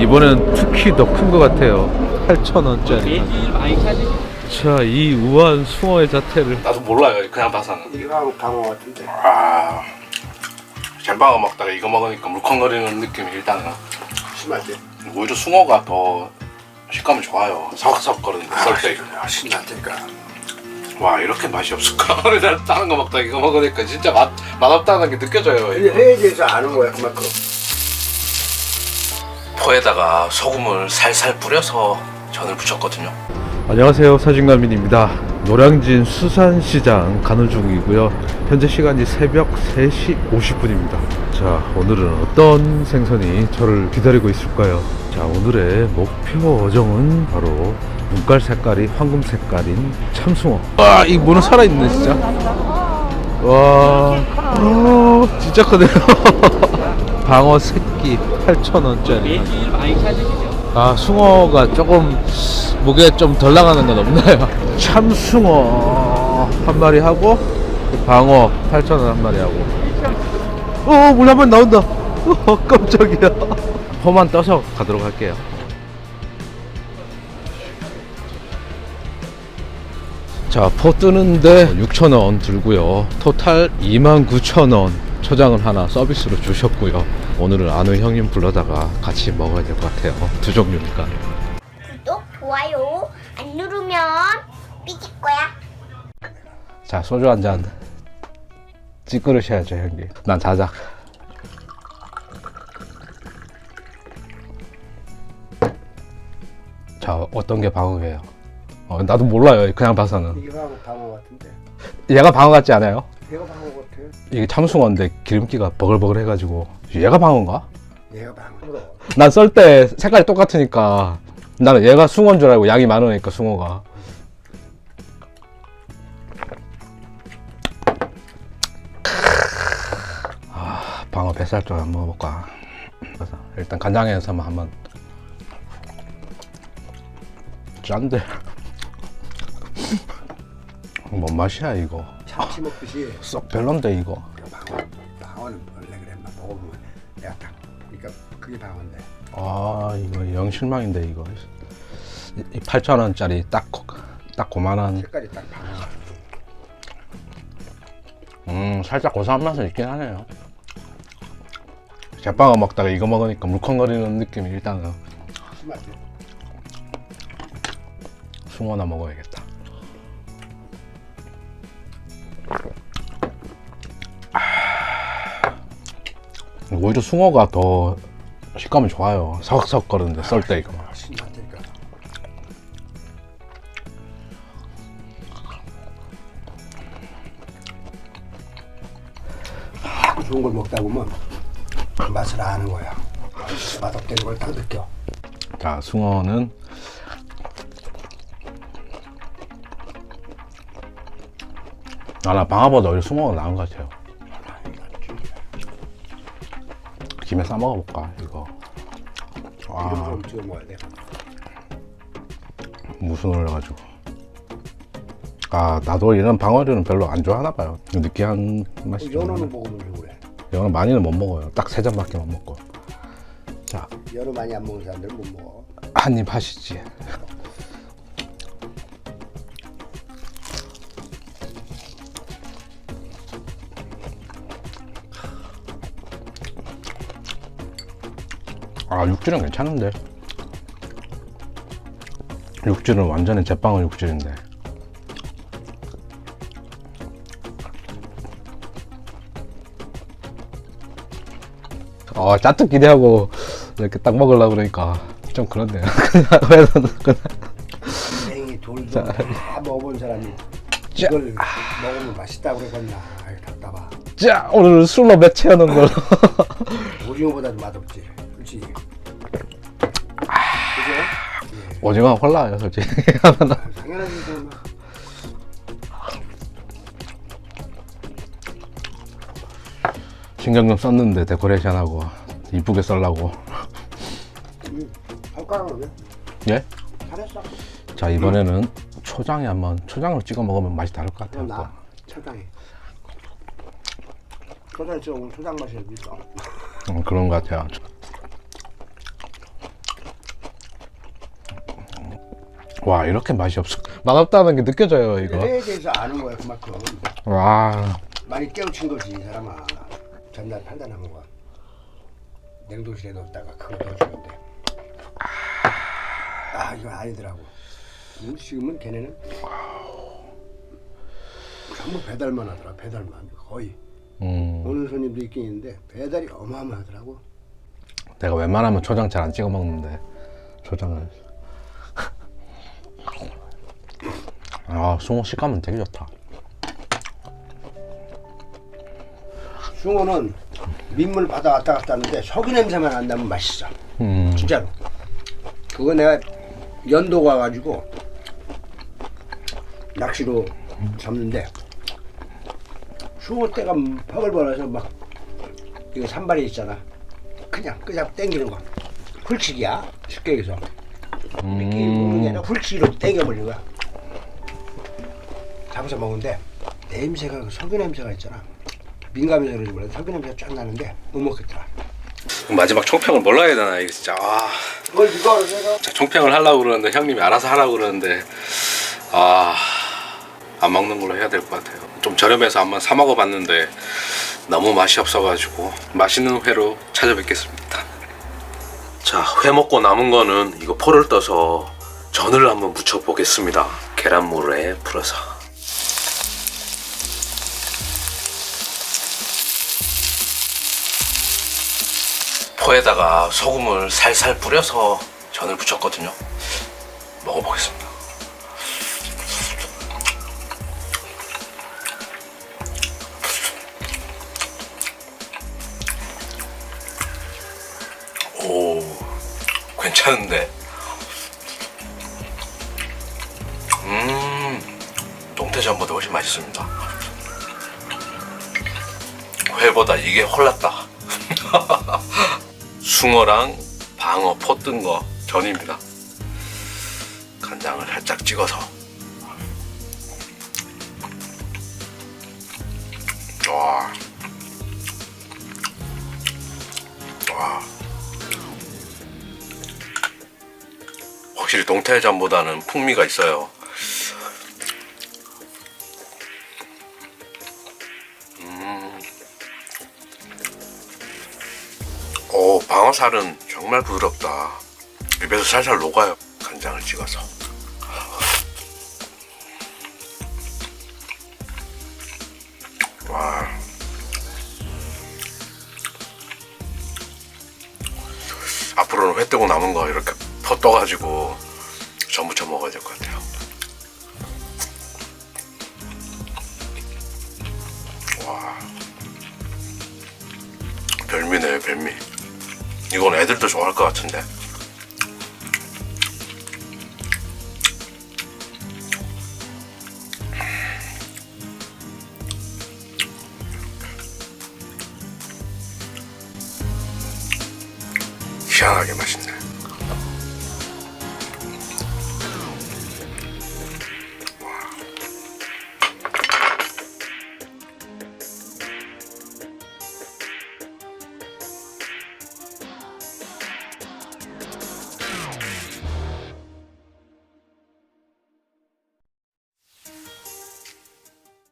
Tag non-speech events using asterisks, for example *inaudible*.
이번엔 특히 더 큰 것 같아요 8,000원짜리 매질 많이 찾으시 자이 우아한 숭어의 자태를 나도 몰라요. 그냥 봐서는. 이거하고 방어 같은데. 아, 잼방어 먹다가 이거 먹으니까 물컹거리는 느낌이 일단은 심하지? 오히려 숭어가 더 식감이 좋아요. 사각사각거리는데 썰때 아, 신나니까. 와 이렇게 맛이 없을까? *laughs* 다른 거 먹다가 이거 먹으니까 진짜 맛 맛없다는 게 느껴져요. 이제 회에 대해서 아는 거야, 그만큼. 포에다가 소금을 살살 뿌려서 전을 부쳤거든요. 안녕하세요. 사진가민입니다. 노량진 수산시장 가는 중이고요. 현재 시간이 새벽 3시 50분입니다. 자 오늘은 어떤 생선이 저를 기다리고 있을까요? 자 오늘의 목표 어종은 바로 눈깔 색깔이 황금 색깔인 참숭어. 와 이 문어 살아있네 진짜. 와 어, 진짜 크네요 *laughs* 방어 새끼 8,000원짜리 매질 많이 찾으시죠? 아 숭어가 조금 무게 좀 덜 나가는 건 없나요? *laughs* 참숭어 한 마리 하고 방어 8,000원 한 마리 하고 어, 물 한 번 나온다 어, 깜짝이야 호만 떠서 가도록 할게요 자, 포 뜨는데 6,000원 들고요. 토탈 29,000원 초장을 하나 서비스로 주셨고요. 오늘은 아는 형님 불러다가 같이 먹어야 될 것 같아요. 두 종류니까. 구독, 좋아요 안 누르면 삐질 거야. 자, 소주 한 잔. 찌그러셔야죠, 형님. 난 자작. 자, 어떤 게 방어예요? 어, 나도 몰라요. 그냥 봐서는. 이거하고 방어 같은데. 얘가 방어 같지 않아요? 얘가 방어. 이게 참숭어인데 기름기가 버글버글 해가지고 얘가 방어인가? 얘가 방어. 난 썰 때 색깔이 똑같으니까 나는 얘가 숭어인 줄 알고 양이 많으니까 숭어가. 아, 방어 뱃살 좀 한번 먹어볼까? 그래서 일단 간장에서만 한번. 짠데. *laughs* 뭔 맛이야 이거 참치 먹듯이. 썩 별론데 이거 이거 방어. 방어는 원래 그래. 막 먹어보면 내가 딱. 그러니까 그게 방어인데. 아 이거 영 실망인데 이거 이, 이 8,000원짜리 딱, 고- 딱 고만한 색깔이 딱 방어. 음 살짝 고소한 맛은 있긴 하네요 제빵어 먹다가 이거 먹으니까 물컹거리는 느낌이 일단은? 숭어나 먹어야겠다 오히려 숭어가 더 식감이 좋아요 사각사각거리는데 썰 때 이거 아. 하도 좋은 걸 먹다 보면 그 맛을 아는 거야. 맛없다는 걸딱 느껴. 자 숭어는 아 나 방어보다 오히려 숭어가 나은 것 같아요 김에 싸 먹어볼까 이거 기름 아좀 찍어 먹어야 돼. 무슨 올려가지고 아 나도 이런 방어류는 별로 안 좋아하나 봐요 느끼한 맛이 좀 연어는 나네. 먹으면 좋래. 연어 많이는 못 먹어요 딱 세 잔밖에 못 먹고 자 연어 많이 안 먹는 사람들은 못 먹어. 한 입 하시지 아 육질은 괜찮은데 육질은 완전히 제빵은 육질인데 아 짜뜻 기대하고 이렇게 딱 먹으려고 그러니까 좀 그렇네요 그래서 *laughs* 그냥 생이 돌도 다 먹어본 사람이 짜. 이걸 먹으면 맛있다고 그러겠나. 아이 답답하. 자 오늘 술로 몇 채워놓은 걸로 오징어보다도 맛없지. 그렇지. 그죠? 오징어 홀라요 솔직히 아, *laughs* 당연하지. 그건. 신경 좀 썼는데 데코레이션하고 이쁘게 썰라고 음? 예? 잘했어. 자 이번에는 초장에 한번 초장으로 찍어 먹으면 맛이 다를 것 같아요 나. 초장에 찍어 먹으면 초장 맛이 있어. 음, 그런 것 같아요 와 이렇게 맛이 없어. 맛없다는 게 느껴져요 이거. 회에 대해서 아는 거야 그만큼. 와. 많이 깨우친 거지 이 사람아. 전날 팔다 남은 거 냉동실에 넣었다가 그거 넣어주면 돼아 이거 아니더라고. 음, 지금은 걔네는? 전부 배달만 하더라 배달만. 거의. 음, 오는 손님도 있긴 있는데 배달이 어마어마하더라고. 내가 웬만하면 초장 잘 안 찍어 먹는데 초장을 아 숭어 식감은 되게 좋다. 숭어는 민물 바다 왔다 갔다 하는데 석유 냄새만 안 나면 맛있어. 음, 진짜로. 그거 내가 연도 가가지고 낚시로 잡는데 숭어 때가 퍼글퍼글해서 막 이거 산발이 있잖아. 그냥 그냥 땡기는 거. 훌치기야. 쉽게 얘기해서 미끼 먹는 게 아니라 훌치기로 땡겨버리는 거야 잡아서 먹는데 냄새가 그 석유 냄새가 있잖아. 민감해서 그런지 몰라 석유 냄새가 쫙 나는데 못 먹겠더라. 마지막 총평을 뭘로 해야 되나 이게 진짜. 아 그걸 이거 알아서 진짜 총평을 하려고 그러는데 형님이 알아서 하라고 그러는데. 아 안 먹는 걸로 해야 될 것 같아요. 좀 저렴해서 한번 사 먹어봤는데 너무 맛이 없어가지고 맛있는 회로 찾아뵙겠습니다. 자 회 먹고 남은 거는 이거 포를 떠서 전을 한번 무쳐 보겠습니다. 계란물에 풀어서 포에다가 소금을 살살 뿌려서 전을 부쳤거든요. 먹어보겠습니다. 오, 괜찮은데? 음, 동태전보다 훨씬 맛있습니다. 회보다 이게 홀랐다. *laughs* 숭어랑 방어 포 뜬 거 전입니다. 간장을 살짝 찍어서. 와. 와. 확실히 동태전보다는 풍미가 있어요. 살은 정말 부드럽다. 입에서 살살 녹아요. 간장을 찍어서. 와. 앞으로는 회 뜨고 남은 거 이렇게 퍼 떠가지고 전부 쳐 먹어야 될 것 같아요. 와. 별미네, 별미. 이건 애들도 좋아할 것 같은데. 희한하게 맛있네.